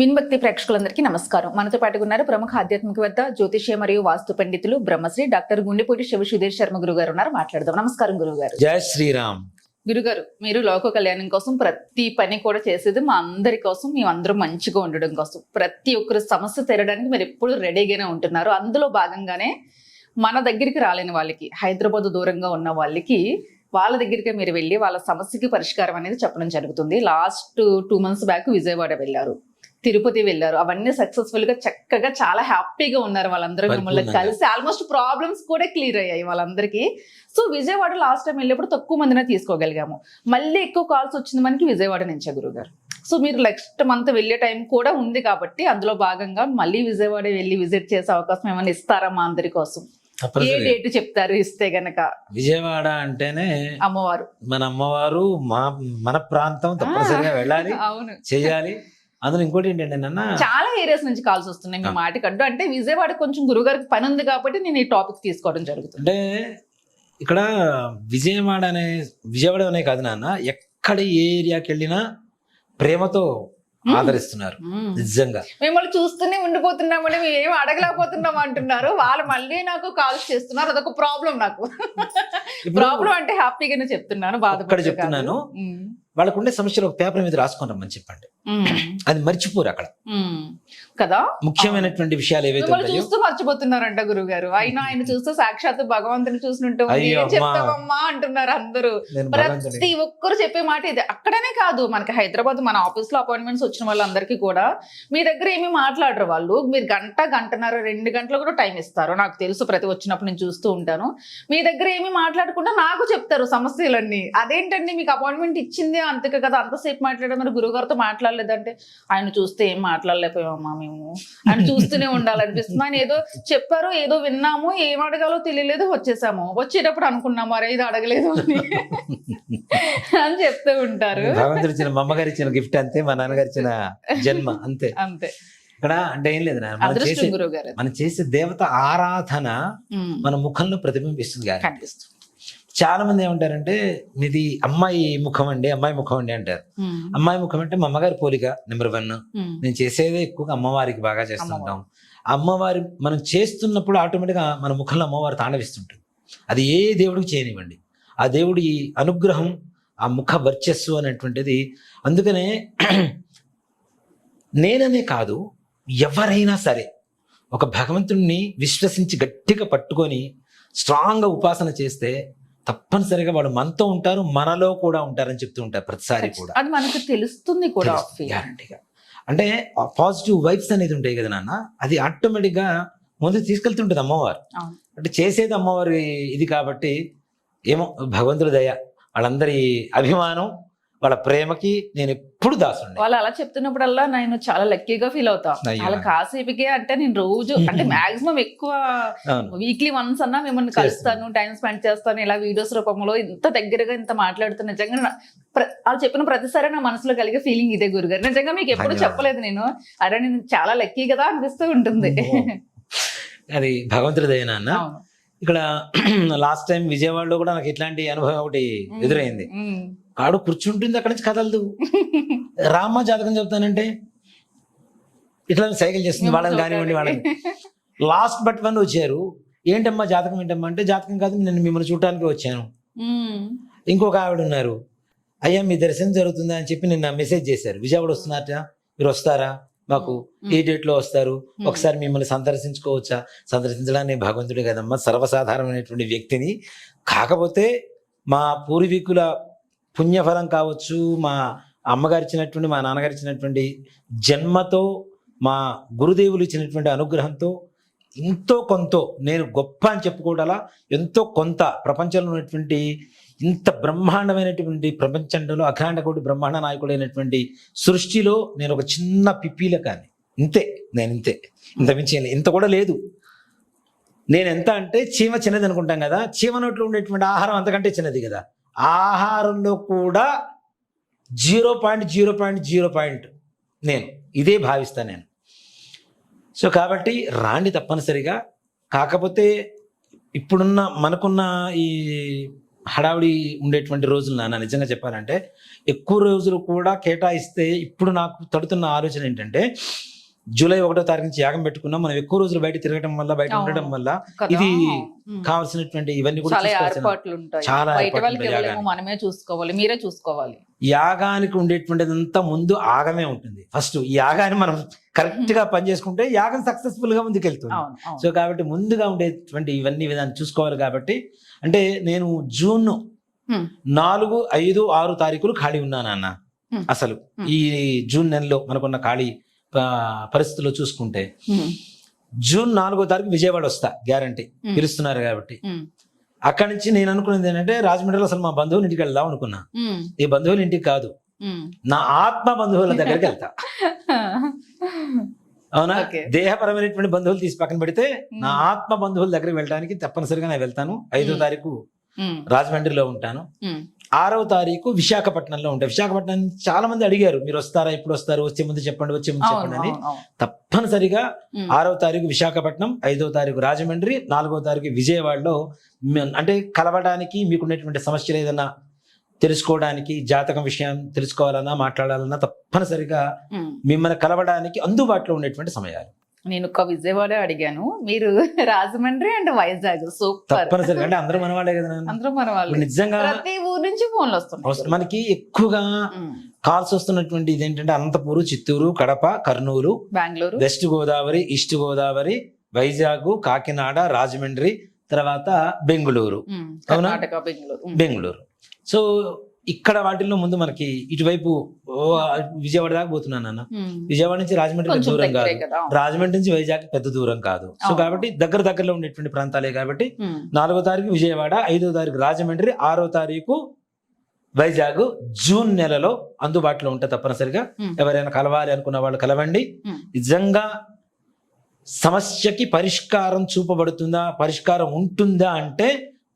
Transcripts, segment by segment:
విన్భక్తి ప్రేక్షకులందరికీ నమస్కారం. మనతో పాటు ఉన్నారు ప్రముఖ ఆధ్యాత్మికవేత్త జ్యోతిష్య మరియు వాస్తు పండితులు బ్రహ్మశ్రీ డాక్టర్ గుండెపూడి శివ సుధీర్ శర్మ గురువు గారు ఉన్నారు. మాట్లాడదాం. నమస్కారం గురువు గారు జై శ్రీరామ్. గురుగారు మీరు లోక కళ్యాణం కోసం ప్రతి పని కూడా చేసేది మా అందరి కోసం మేము అందరం మంచిగా ఉండడం కోసం. ప్రతి ఒక్కరి సమస్య తీరడానికి మీరు ఎప్పుడు రెడీగానే ఉంటున్నారు. అందులో భాగంగానే మన దగ్గరికి రాలేని వాళ్ళకి హైదరాబాద్ దూరంగా ఉన్న వాళ్ళకి వాళ్ళ దగ్గరికి మీరు వెళ్ళి వాళ్ళ సమస్యకి పరిష్కారం అనేది చెప్పడం జరుగుతుంది. Last two months back Vijayawada వెళ్ళారు. తిరుపతి వెళ్ళారు. అవన్నీ సక్సెస్ఫుల్గా చక్కగా చాలా హ్యాపీగా ఉన్నారు వాళ్ళందరూ మిమ్మల్ని. కలిసి. ఆల్మోస్ట్ ప్రాబ్లమ్స్ కూడా క్లియర్ అయ్యాయి వాళ్ళందరికీ. సో విజయవాడ లాస్ట్ టైం వెళ్ళినప్పుడు తక్కువ మందినే తీసుకోగలిగాము. మళ్ళీ ఎక్కువ కాల్స్ వచ్చింది మనకి విజయవాడ నుంచే గురుగారు. సో మీరు నెక్స్ట్ మంత్ వెళ్ళే టైం కూడా ఉంది కాబట్టి అందులో భాగంగా మళ్ళీ విజయవాడ వెళ్ళి విజిట్ చేసే అవకాశం ఏమైనా ఇస్తారా మా అందరి కోసం? ఏ డేట్ చెప్తారు? ఇస్తే గనక. విజయవాడ అంటేనే అమ్మవారు. మన అమ్మవారు మా మన ప్రాంతం తప్పనిసరిగా వెళ్ళాలి. అవును. చేయాలి. అందులో ఇంకోటి ఏంటంటే నాన్న చాలా ఏరియాస్ నుంచి కాల్స్ వస్తున్నాయి మీ మాటకంటూ అంటే విజయవాడ కొంచెం గురుగారికి పని ఉంది కాబట్టి నేను ఈ టాపిక్ తీసుకోవడం జరుగుతుంది. అంటే ఇక్కడ విజయవాడ అనే విజయవాడ అనే కాదు నాన్న ఎక్కడ ఏ ఏరియాకి వెళ్ళినా ప్రేమతో ఆదరిస్తున్నారు. నిజంగా. మిమ్మల్ని చూస్తూనే ఉండిపోతున్నామని మేము ఏం అడగలేకపోతున్నాం అంటున్నారు. వాళ్ళు మళ్ళీ నాకు కాల్స్ చేస్తున్నారు అదొక ప్రాబ్లం నాకు. ప్రాబ్లం అంటే హ్యాపీగానే చెప్తున్నాను బాధ చెప్తున్నాను. వాళ్ళకు ఉండే సమస్యలు ఒక పేపర్ మీద రాసుకొని రమ్మని చెప్పండి. అది మర్చిపోరు అక్కడ. కదా? ముఖ్యమైనటువంటి విషయాలు ఏవైతే చూస్తూ మర్చిపోతున్నారంట గురువు గారు అయినా ఆయన చూస్తే సాక్షాత్ భగవంతుని చూసినట్టు. చెప్తామమ్మా అంటున్నారు అందరూ. ప్రతి ఒక్కరు చెప్పే మాట ఇది. అక్కడనే కాదు మనకి హైదరాబాద్ మన ఆఫీస్లో అపాయింట్మెంట్స్ వచ్చిన వాళ్ళందరికీ కూడా మీ దగ్గర ఏమీ మాట్లాడరు వాళ్ళు. మీరు గంట గంటన్నర రెండు గంటలు కూడా టైం ఇస్తారు. నాకు తెలుసు ప్రతి వచ్చినప్పుడు నేను చూస్తూ ఉంటాను. మీ దగ్గర ఏమీ మాట్లాడకుండా నాకు చెప్తారు సమస్యలన్నీ. అదేంటండి మీకు అపాయింట్మెంట్ ఇచ్చింది అంతకే కదా? అంతసేపు మాట్లాడారు మరి గురువు గారితో మాట్లాడలేదంటే ఆయన చూస్తే ఏం మాట్లాడలేకపోయామమ్మా మేము? ఆయన చూస్తూనే ఉండాలనిపిస్తుంది. ఆయన ఏదో చెప్పారు ఏదో విన్నాము ఏం అడగాలో తెలియలేదు వచ్చేసాము. వచ్చేటప్పుడు అనుకున్నాము అరే ఇది అడగలేదు అని. అని చెప్తూ ఉంటారు. ఇచ్చిన మా అమ్మగారు ఇచ్చిన గిఫ్ట్ అంతే మా నాన్నగారు ఇచ్చిన జన్మ అంతే. అంతే. ఇక్కడ అంటే ఏం లేదు. మనం చేసే అదృష్టం గురువు గారు. మనం చేసే దేవత ఆరాధన మన ముఖంలో ప్రతిబింబిస్తుంది కానీ కనిపిస్తుంది. చాలా మంది ఏమంటారంటే మీది అమ్మాయి ముఖం అండి అమ్మాయి ముఖం అండి అంటారు. అమ్మాయి ముఖం అంటే మా అమ్మగారి పోలిక నెంబర్ వన్ నేను చేసేదే ఎక్కువగా అమ్మవారికి బాగా చేస్తుంటాం. అమ్మవారి. మనం చేస్తున్నప్పుడు ఆటోమేటిక్గా మన ముఖంలో అమ్మవారు తాండవిస్తుంటుంది. అది ఏ దేవుడికి చేయనివ్వండి. ఆ దేవుడి అనుగ్రహం ఆ ముఖ వర్చస్సు అనేటువంటిది. అందుకనే నేననే కాదు ఎవరైనా సరే ఒక భగవంతుణ్ణి విశ్వసించి గట్టిగా పట్టుకొని స్ట్రాంగ్గా ఉపాసన చేస్తే తప్పనిసరిగా వాడు మనతో ఉంటారు మనలో కూడా ఉంటారని చెప్తూ ఉంటారు ప్రతిసారి కూడా. అది మనకు తెలుస్తుంది కూడా గ్యారంటీగా అంటే పాజిటివ్ వైబ్స్ అనేది ఉంటాయి కదా నాన్న అది ఆటోమేటిక్గా ముందు తీసుకెళ్తుంటుంది అమ్మవారు. అంటే చేసేది అమ్మవారి ఇది కాబట్టి ఏమో భగవంతుడి దయ వాళ్ళందరి అభిమానం వాళ్ళ ప్రేమకి నేను ఎప్పుడు దాసుండే. వాళ్ళు అలా చెప్తున్నప్పుడల్లా నేను చాలా లక్కీగా ఫీల్ అవుతా. వాళ్ళ కాసేపుకే అంటే నేను రోజు అంటే మాక్సిమం ఎక్కువ వీక్లీ వన్స్ అన్నా మిమ్మల్ని కలుస్తాను టైం స్పెండ్ చేస్తాను ఇలా వీడియోస్ రూపంలో ఇంత దగ్గరగా ఇంత మాట్లాడుతున్నా నిజంగా వాళ్ళు చెప్పిన ప్రతిసారి నా మనసులో కలిగే ఫీలింగ్ ఇదే గురుగారు. నిజంగా మీకు ఎప్పుడు. చెప్పలేదు నేను. అరే నేను చాలా లక్కీ కదా అనిపిస్తూ ఉంటుంది. అది భగవంతుడి దయ నాన్న. అవును. ఇక్కడ లాస్ట్ టైం విజయవాడలో కూడా నాకు ఇట్లాంటి అనుభవం ఒకటి ఎదురైంది. కాడు కూర్చుంటుంది అక్కడి నుంచి కదలదు. రామ్మ జాతకం చెప్తానంటే ఇట్లా సైకిల్ చేస్తుంది వాళ్ళని కానివ్వండి వాళ్ళని. లాస్ట్ బట్ వన్ వచ్చారు. ఏంటమ్మా జాతకం ఏంటమ్మా అంటే జాతకం కాదు నేను మిమ్మల్ని చూడటానికి వచ్చాను. ఇంకొక ఆవిడ ఉన్నారు. అయ్యా మీ దర్శనం జరుగుతుందా అని చెప్పి నిన్న మెసేజ్ చేశారు. విజయవాడ వస్తున్నారట. మీరు వస్తారా? మాకు ఈ డేట్లో వస్తారు? ఒకసారి మిమ్మల్ని సందర్శించుకోవచ్చా? సందర్శించడానికి భగవంతుడే కదమ్మా. సర్వసాధారణమైనటువంటి వ్యక్తిని. కాకపోతే మా పూర్వీకుల పుణ్యఫలం కావచ్చు మా అమ్మగారు ఇచ్చినటువంటి మా నాన్నగారు ఇచ్చినటువంటి జన్మతో మా గురుదేవులు ఇచ్చినటువంటి అనుగ్రహంతో ఎంతో కొంత నేను గొప్ప అని చెప్పుకోవడాలా ఎంతో కొంత ప్రపంచంలో ఉన్నటువంటి ఇంత బ్రహ్మాండమైనటువంటి ప్రపంచంలో అఖండకోటి బ్రహ్మాండ నాయకుడైనటువంటి సృష్టిలో నేను ఒక చిన్న పిప్పీల కానీ. ఇంతే నేను ఇంతే ఇంత మించి ఇంత కూడా లేదు. నేను ఎంత అంటే చీమ చిన్నది అనుకుంటాం కదా చీమ నోట్లో ఉండేటువంటి ఆహారం అంతకంటే చిన్నది కదా. ఆహారంలో కూడా zero point zero point zero point నేను ఇదే భావిస్తాను నేను. సో కాబట్టి రాండి తప్పనిసరిగా. కాకపోతే ఇప్పుడున్న మనకున్న ఈ హడావిడి ఉండేటువంటి రోజులు నాన్న నిజంగా చెప్పాలంటే ఎక్కువ రోజులు కూడా కేటాయిస్తే ఇప్పుడు నాకు తడుతున్న ఆలోచన ఏంటంటే జూలై ఒకటో తారీఖు నుంచి యాగం పెట్టుకున్నాం మనం ఎక్కువ రోజులు బయట తిరగడం వల్ల బయట. ఉండడం వల్ల? ఇది. కావాల్సినటువంటి ఇవన్నీ కూడా చాలా. మనమే చూసుకోవాలి మీరే చూసుకోవాలి యాగానికి ఉండేటువంటిదంతా ముందు ఆగమే ఉంటుంది ఫస్ట్ ఈ యాగాన్ని మనం కరెక్ట్గా పని చేసుకుంటే యాగం సక్సెస్ఫుల్గా ముందుకెళ్తుంది. సో కాబట్టి ముందుగా ఉండేటువంటి ఇవన్నీ విధానం చూసుకోవాలి కాబట్టి అంటే నేను జూన్. నాలుగు ఐదు ఆరు తారీఖులు ఖాళీ ఉన్నాను అన్న Hmm. అసలు. ఈ జూన్ నెలలో మనకున్న ఖాళీ పరిస్థితుల్లో చూసుకుంటే. జూన్ నాలుగో తారీఖు విజయవాడ వస్తా గ్యారంటీ. పిలుస్తున్నారు కాబట్టి. అక్కడి నుంచి నేను అనుకున్నది ఏంటంటే రాజమండ్రిలో అసలు మా బంధువుల ఇంటికి వెళ్దాం అనుకున్నా. ఈ బంధువుల ఇంటికి కాదు. నా ఆత్మ బంధువుల దగ్గరికి వెళ్తా అవునా. దేహపరమైనటువంటి బంధువులు తీసి పక్కన పెడితే నా. ఆత్మ బంధువుల దగ్గరికి వెళ్ళడానికి తప్పనిసరిగా నేను వెళ్తాను ఐదో. తారీఖు. రాజమండ్రిలో ఉంటాను. ఆరవ తారీఖు విశాఖపట్నంలో ఉంటాయి విశాఖపట్నం చాలా మంది అడిగారు మీరు వస్తారా ఎప్పుడు వస్తారు వచ్చే ముందు చెప్పండి వచ్చే ముందు చెప్పండి అని. తప్పనిసరిగా. ఆరవ తారీఖు విశాఖపట్నం ఐదో తారీఖు రాజమండ్రి నాలుగో తారీఖు విజయవాడలో అంటే కలవడానికి మీకున్నటువంటి సమస్యలు ఏదైనా తెలుసుకోవడానికి జాతకం విషయం తెలుసుకోవాలన్నా మాట్లాడాలన్నా తప్పనిసరిగా. మిమ్మల్ని కలవడానికి అందుబాటులో ఉండేటువంటి సమయాలు నేను ఒక విజయవాడ అడిగాను. మీరు రాజమండ్రి అండ్ వైజాగ్. సూపర్. తప్పనిసరిగా. అంటే అందరూ మన వాళ్ళే కదా. అందరూ మన వాళ్ళు. నిజంగా ప్రతి ఊరు నుంచి ఫోన్లు వస్తున్నాయి మనకి ఎక్కువగా. కాల్స్ వస్తున్నటువంటి ఇదేంటంటే అనంతపూరు చిత్తూరు కడప కర్నూలు బెంగళూరు. వెస్ట్ గోదావరి ఈస్ట్ గోదావరి వైజాగ్ కాకినాడ రాజమండ్రి తర్వాత బెంగుళూరు. అవునా? బెంగుళూరు. సో ఇక్కడ వాటిల్లో ముందు మనకి ఇటువైపు విజయవాడ దాకా పోతున్నాను అన్న. విజయవాడ నుంచి రాజమండ్రి పెద్ద దూరం కాదు రాజమండ్రి నుంచి వైజాగ్ పెద్ద దూరం కాదు సో. కాబట్టి దగ్గర దగ్గరలో ఉండేటువంటి ప్రాంతాలే కాబట్టి. నాలుగో తారీఖు విజయవాడ ఐదో తారీఖు రాజమండ్రి ఆరో తారీఖు వైజాగ్ జూన్ నెలలో అందుబాటులో ఉంటే తప్పనిసరిగా. ఎవరైనా కలవాలి అనుకున్న వాళ్ళు కలవండి. నిజంగా సమస్యకి పరిష్కారం చూపబడుతుందా పరిష్కారం ఉంటుందా అంటే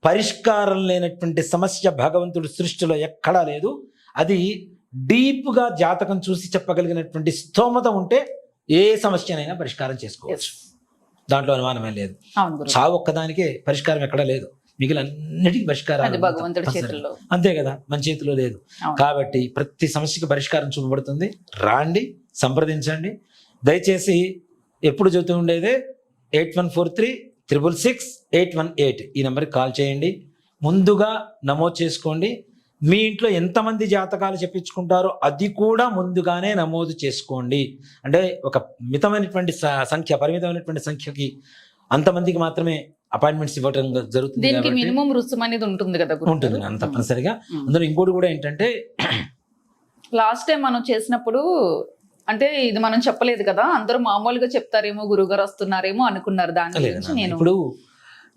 పరిష్కారం లేనటువంటి సమస్య భగవంతుడి సృష్టిలో ఎక్కడా లేదు. అది డీప్గా జాతకం చూసి చెప్పగలిగినటువంటి స్తోమత ఉంటే ఏ సమస్యనైనా పరిష్కారం చేసుకోవచ్చు. దాంట్లో అనుమానమే లేదు. చావు ఒక్కదానికే పరిష్కారం ఎక్కడా లేదు. మిగిలిన అన్నిటికీ పరిష్కారం అంతే కదా మన చేతిలో లేదు. కాబట్టి ప్రతి సమస్యకి పరిష్కారం చూపబడుతుంది. రాండి సంప్రదించండి. దయచేసి ఎప్పుడు చెబుతూ ఉండేదే eight one four three triple six eight one eight ఈ నెంబర్కి కాల్ చేయండి. ముందుగా నమోదు చేసుకోండి. మీ ఇంట్లో ఎంతమంది జాతకాలు చెప్పించుకుంటారో అది కూడా ముందుగానే నమోదు చేసుకోండి. అంటే ఒక మితమైనటువంటి సంఖ్య పరిమితమైనటువంటి సంఖ్యకి అంతమందికి మాత్రమే అపాయింట్మెంట్స్ ఇవ్వడం జరుగుతుంది దీనికి మినిమం రుసుము అనేది ఉంటుంది కదా ఉంటుంది నాన్న తప్పనిసరిగా. అందులో ఇంకోటి కూడా ఏంటంటే లాస్ట్ టైం మనం చేసినప్పుడు అంటే ఇది మనం చెప్పలేదు కదా అందరూ మామూలుగా చెప్తారేమో గురుగారు వస్తున్నారేమో అనుకున్నారు దాని గురించి నేను ఇప్పుడు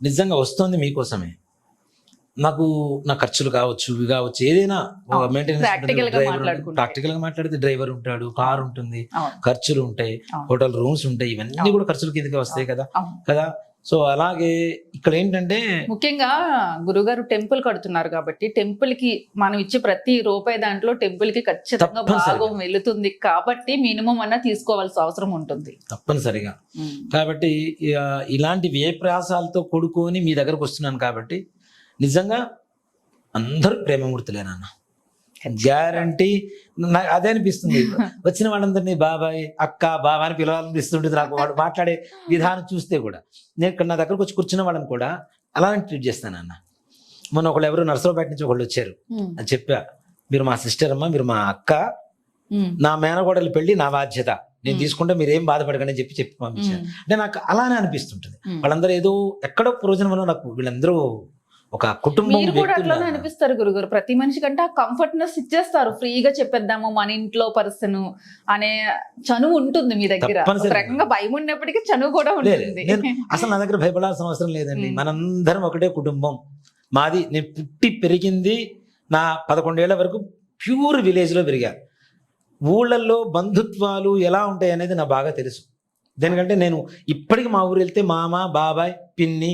నిజంగా వస్తుంది మీకోసమే నాకు నా ఖర్చులు కావచ్చు ఇవి కావచ్చు ఏదైనా. ప్రాక్టికల్గా మాట్లాడితే డ్రైవర్ ఉంటాడు కార్ ఉంటుంది. ఖర్చులు ఉంటాయి. హోటల్ రూమ్స్ ఉంటాయి ఇవన్నీ. కూడా ఖర్చుల కిందకి వస్తాయి కదా. కదా సో అలాగే ఇక్కడ ఏంటంటే ముఖ్యంగా గురుగారు టెంపుల్ కడుతున్నారు కాబట్టి టెంపుల్కి మనం ఇచ్చే ప్రతి రూపాయి దాంట్లో టెంపుల్కి ఖచ్చితంగా. భాగం వెళుతుంది కాబట్టి మినిమం అన్న తీసుకోవాల్సిన అవసరం ఉంటుంది తప్పనిసరిగా. కాబట్టి ఇలాంటి వ్యయప్రయాసాలతో కూడుకొని మీ దగ్గరకు వస్తున్నాను కాబట్టి నిజంగా అందరూ ప్రేమమూర్తులే నాన్న గ్యారంటీ నాకు అదే అనిపిస్తుంది వచ్చిన వాళ్ళందరినీ బాబాయ్ అక్క బాబా అని పిలవాలనిపిస్తుంటుంది నాకు వాడు మాట్లాడే విధానం చూస్తే కూడా నేను ఇక్కడ నా దగ్గరకు వచ్చి కూర్చున్న వాళ్ళని కూడా అలానే ట్రీట్ చేస్తాను అన్న మొన్న ఒకళ్ళు ఎవరు నర్సరావుపేట నుంచి ఒకళ్ళు వచ్చారు. అది చెప్పా మీరు మా సిస్టర్ అమ్మ మీరు మా అక్క. నా మేనగోడలు పెళ్ళి నా బాధ్యత నేను. తీసుకుంటే మీరు ఏం బాధపడకండి అని చెప్పి చెప్పి పంపించాను. అంటే నాకు అలానే అనిపిస్తుంటుంది. వాళ్ళందరూ ఏదో ఎక్కడో ప్రయోజనంలో నాకు వీళ్ళందరూ ఒక కుటుంబం కూడా అట్లానే. అనిపిస్తారు గురుగారు. ప్రతి మనిషి కంటే ఆ కంఫర్ట్నెస్ ఇచ్చేస్తారు. ఫ్రీగా చెప్పేద్దాము మన ఇంట్లో పర్సన్ అనే చనువు ఉంటుంది మీ దగ్గర. రకంగా భయం ఉన్నప్పటికీ చనువు కూడా ఉంటుంది. అసలు నా దగ్గర భయపడాల్సిన అవసరం లేదండి. మనందరం ఒకటే కుటుంబం. మాది నేను పుట్టి పెరిగింది నా పదకొండేళ్ళ వరకు ప్యూర్ విలేజ్లో పెరిగా. ఊళ్ళల్లో బంధుత్వాలు ఎలా ఉంటాయి అనేది నాకు బాగా తెలుసు. దేనికంటే నేను ఇప్పటికి మా ఊరు వెళ్తే మామ బాబాయ్ పిన్ని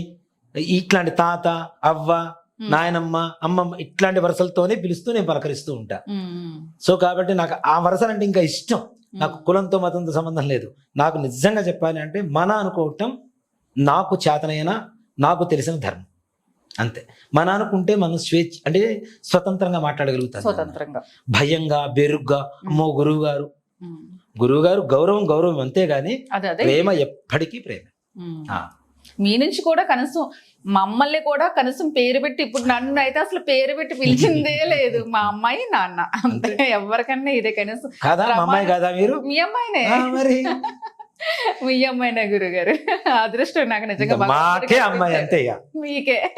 ఇట్లాంటి తాత అవ్వ. నాయనమ్మ అమ్మమ్మ ఇట్లాంటి వరుసలతోనే పిలుస్తూ నేను పలకరిస్తూ ఉంటా. సో కాబట్టి నాకు ఆ వరుసలంటే ఇంకా ఇష్టం. నాకు. కులంతో మతంతో సంబంధం లేదు. నాకు నిజంగా చెప్పాలి అంటే మన అనుకోవటం నాకు చేతనైన నాకు తెలిసిన ధర్మం. అంతే. మన అనుకుంటే మనం స్వేచ్ఛ అంటే స్వతంత్రంగా మాట్లాడగలుగుతాం స్వతంత్రంగా. భయంగా బెరుగ్గా అమ్మో గురువు గారు. గురువు గారు గౌరవం గౌరవం అంతే గాని అదే అదే. ప్రేమ ఎప్పటికీ ప్రేమ. మీ నుంచి కూడా కనీసం మమ్మల్ని కూడా కనీసం పేరు పెట్టి ఇప్పుడు నన్ను అయితే అసలు పేరు పెట్టి పిలిచిందే లేదు. మా అమ్మాయి నాన్న. అంతే. ఎవరికన్నా ఇదే కనీసం మీరు? మీ అమ్మాయినే. మీ అమ్మాయినే గురుగారు. అదృష్టం నాకు నిజంగా అమ్మాయి అంతే మీకే.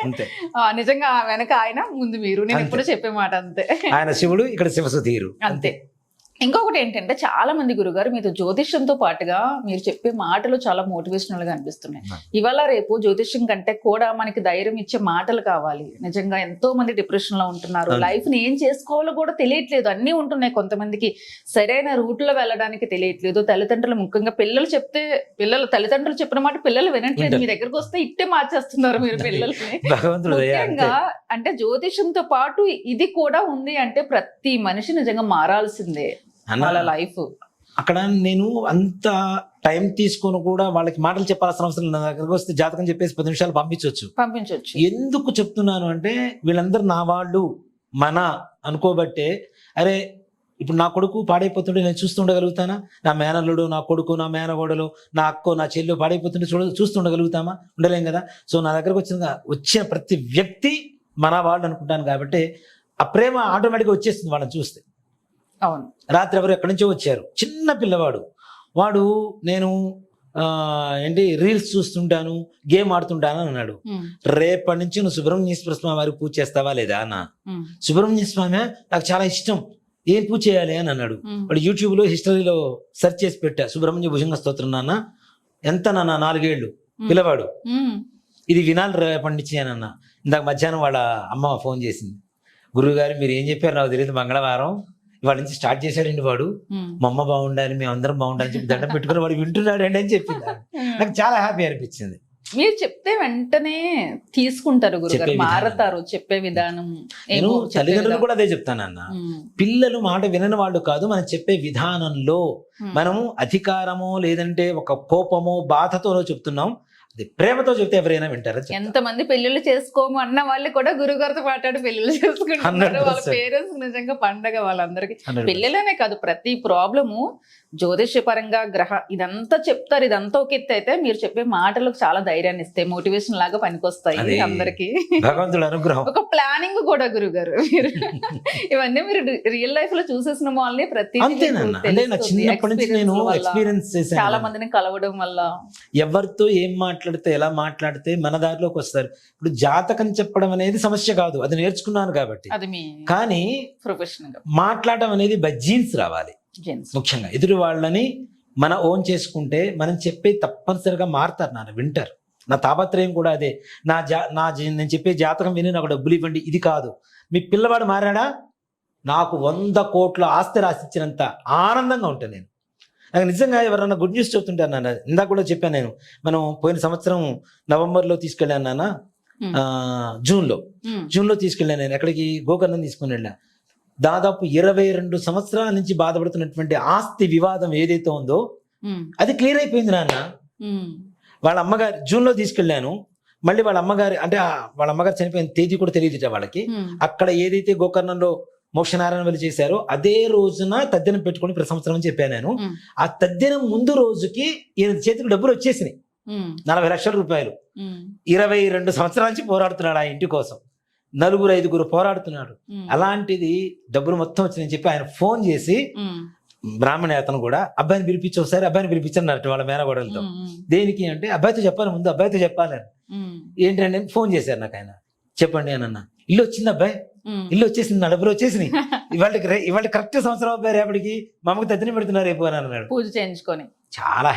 నిజంగా వెనక ఆయన ముందు మీరు. నేను అంతే. ఎప్పుడు చెప్పే మాట అంతే. ఆయన శివుడు ఇక్కడ శివసుధీరు. అంతే. ఇంకొకటి ఏంటంటే చాలా మంది గురుగారు మీతో జ్యోతిష్యంతో పాటుగా మీరు చెప్పే మాటలు చాలా మోటివేషనల్గా అనిపిస్తున్నాయి. ఇవాళ రేపు జ్యోతిష్యం కంటే కూడా మనకి ధైర్యం ఇచ్చే మాటలు కావాలి. నిజంగా ఎంతో మంది డిప్రెషన్లో ఉంటున్నారు. లైఫ్ని ఏం చేసుకోవాలో కూడా తెలియట్లేదు. అన్నీ ఉంటున్నాయి కొంతమందికి. సరైన రూట్లో వెళ్ళడానికి తెలియట్లేదు. తల్లిదండ్రులు ముఖ్యంగా పిల్లలు చెప్తే పిల్లలు తల్లిదండ్రులు చెప్పిన మాట పిల్లలు వినట్లేదు. మీ దగ్గరకు వస్తే ఇట్టే మార్చేస్తున్నారు మీరు పిల్లల్ని. అంతే ముఖ్యంగా అంటే జ్యోతిషంతో పాటు ఇది కూడా ఉంది అంటే ప్రతి మనిషి నిజంగా మారాల్సిందే. వాళ్ళ లైఫ్. అక్కడ నేను అంత టైం తీసుకొని కూడా వాళ్ళకి మాటలు చెప్పాల్సిన అవసరం లేదు. నా దగ్గరకు వస్తే జాతకం చెప్పేసి పది నిమిషాలు పంపించవచ్చు పంపించవచ్చు ఎందుకు చెప్తున్నాను అంటే వీళ్ళందరూ నా వాళ్ళు మన అనుకోబట్టే అరే ఇప్పుడు నా కొడుకు పాడైపోతుంటే నేను చూస్తుండగలుగుతానా? నా మేనల్లుడు నా కొడుకు నా మేనగోడలు నా అక్కో నా చెల్లు పాడైపోతుంటే చూడ చూస్తుండగలుగుతామా? ఉండలేం కదా? సో నా దగ్గరకు వచ్చిన వచ్చిన ప్రతి వ్యక్తి మన వాళ్ళు అనుకుంటాను కాబట్టి ఆ ప్రేమ ఆటోమేటిక్గా వచ్చేస్తుంది వాళ్ళని చూస్తే. అవును. రాత్రి ఎవరు ఎక్కడి నుంచో వచ్చారు. చిన్న పిల్లవాడు. వాడు నేను ఆ, ఏంటి రీల్స్ చూస్తుంటాను గేమ్ ఆడుతుంటాను అని అన్నాడు. రేపటి నుంచి నువ్వు సుబ్రహ్మణ్యేశ్వర స్వామి వారికి పూజ చేస్తావా లేదా అన్న? సుబ్రహ్మణ్య స్వామి నాకు చాలా ఇష్టం. ఏం పూజ చేయాలి అని అన్నాడు. వాడు యూట్యూబ్లో హిస్టరీలో సెర్చ్ చేసి పెట్టా. సుబ్రహ్మణ్య భుజంగ స్తోత్రం నాన్న. ఎంత నాన్న? నాలుగేళ్ళు. పిల్లవాడు. ఇది వినాలి రేపటి నుంచి అని అన్న. ఇందాక మధ్యాహ్నం వాళ్ళ అమ్మ ఫోన్ చేసింది. గురువు గారు మీరు ఏం చెప్పారు? నాకు తెలియదు మంగళవారం. ఇవాళ నుంచి స్టార్ట్ చేశాడండి వాడు. మా అమ్మ బాగుండాలి మేము అందరం బాగుండాలని చెప్పి దండం పెట్టుకుని వాడు వింటున్నాడండి అని చెప్పింది. నాకు చాలా హ్యాపీ అనిపించింది. మీరు చెప్తే వెంటనే తీసుకుంటారు గురుగారు. మారతారు చెప్పే విధానం. నేను తల్లిదండ్రులు. కూడా అదే చెప్తానన్న. ఉమ్, పిల్లలు మాట వినని వాళ్ళు కాదు మనం చెప్పే విధానంలో. మనము అధికారమో లేదంటే ఒక కోపమో బాధతోనో చెప్తున్నాం. అది ప్రేమతో చెప్తే ఎవరైనా వింటారా? చెప్తా. ఎంతమంది పెళ్ళిళ్ళు చేసుకోము అన్న వాళ్ళు కూడా గురుగారితో మాట్లాడి పెళ్ళిళ్ళు చేసుకుంటున్నారు. వాళ్ళ 100%. పేరెంట్స్ నిజంగా పండగ వాళ్ళందరికీ. 100%. పిల్లలనే కాదు ప్రతి ప్రాబ్లము జ్యోతిష్యపరంగా గ్రహ ఇదంతా చెప్తారు. ఇదంతా ఒక ఎత్తు అయితే మీరు చెప్పే మాటలకు చాలా ధైర్యాన్ని ఇస్తాయి. మోటివేషన్ లాగా పనికొస్తాయి అది. అందరికి. భగవంతుడు అనుగ్రహం. ఒక ప్లానింగ్ కూడా గురుగారు మీరు. ఇవన్నీ మీరు రియల్ లైఫ్లో చూసేసిన వాళ్ళని ప్రతి చాలా మందిని కలవడం వల్ల. ఎవరితో ఏం మాట్లాడితే ఎలా మాట్లాడితే మన దారిలోకి వస్తారు. ఇప్పుడు జాతకం చెప్పడం అనేది సమస్య కాదు. అది నేర్చుకున్నాను కాబట్టి. కానీ మాట్లాడడం అనేది బై జీన్స్ రావాలి. ముఖ్యంగా ఎదురు వాళ్ళని మన ఓన్ చేసుకుంటే మనం చెప్పే తప్పనిసరిగా మారుతారు నాన్న వింటారు. నా తాపత్రయం కూడా అదే. నా జా నా నేను చెప్పే జాతకం విని నాకు డబ్బులు ఇవ్వండి ఇది కాదు. మీ పిల్లవాడు మారాడా? నాకు వంద కోట్ల ఆస్తి రాసిచ్చినంత ఆనందంగా ఉంటాను నేను. నాకు నిజంగా ఎవరన్నా గుడ్ న్యూస్ చెప్తుంటారు నాన్న ఇందాక కూడా చెప్పాను నేను మనం పోయిన సంవత్సరం నవంబర్లో తీసుకెళ్ళాను నాన్న జూన్లో. జూన్లో తీసుకెళ్ళాను నేను ఎక్కడికి? గోకర్ణం తీసుకుని వెళ్ళా. దాదాపు ఇరవై రెండు సంవత్సరాల నుంచి బాధపడుతున్నటువంటి ఆస్తి వివాదం ఏదైతే ఉందో అది క్లియర్ అయిపోయింది నాన్న. వాళ్ళ అమ్మగారు జూన్లో తీసుకెళ్ళాను. మళ్ళీ వాళ్ళ అమ్మగారి అంటే వాళ్ళ అమ్మగారు చనిపోయిన తేదీ కూడా తెలియదు వాళ్ళకి. అక్కడ ఏదైతే గోకర్ణంలో మోక్షనారాయణ వెళ్ళి చేశారో. అదే రోజున తద్దినం పెట్టుకొని ప్రతి సంవత్సరం అని చెప్పాను నేను. ఆ తద్దినం ముందు రోజుకి ఈయన చేతికి డబ్బులు వచ్చేసినాయి. నలభై లక్షల రూపాయలు. ఇరవై రెండు సంవత్సరాల నుంచి పోరాడుతున్నాడు ఆ ఇంటి కోసం. నలుగురు ఐదుగురు పోరాడుతున్నాడు. అలాంటిది డబ్బులు మొత్తం వచ్చినాయని చెప్పి ఆయన ఫోన్ చేసి బ్రాహ్మణ అతను కూడా అబ్బాయిని పిలిపించి ఒకసారి అబ్బాయిని పిలిపించన్నట్టు వాళ్ళ మేనగోడలతో. దేనికి అంటే అబ్బాయితో చెప్పాలి ముందు అబ్బాయితో చెప్పాలి ఏంటంటే ఫోన్ చేశారు నాకు ఆయన. చెప్పండి అని అన్న. ఇల్లు వచ్చింది అబ్బాయి? ఇల్లు వచ్చేసింది నా డబ్బులు వచ్చేసినాయి ఇవాళ ఇవాళ కరెక్ట్ సంవత్సరం రేపటికి మా అమ్మకి తద్దిని పెడుతున్నారు రేపు అని అన్నాడు. పూజ చేయించుకొని. చాలా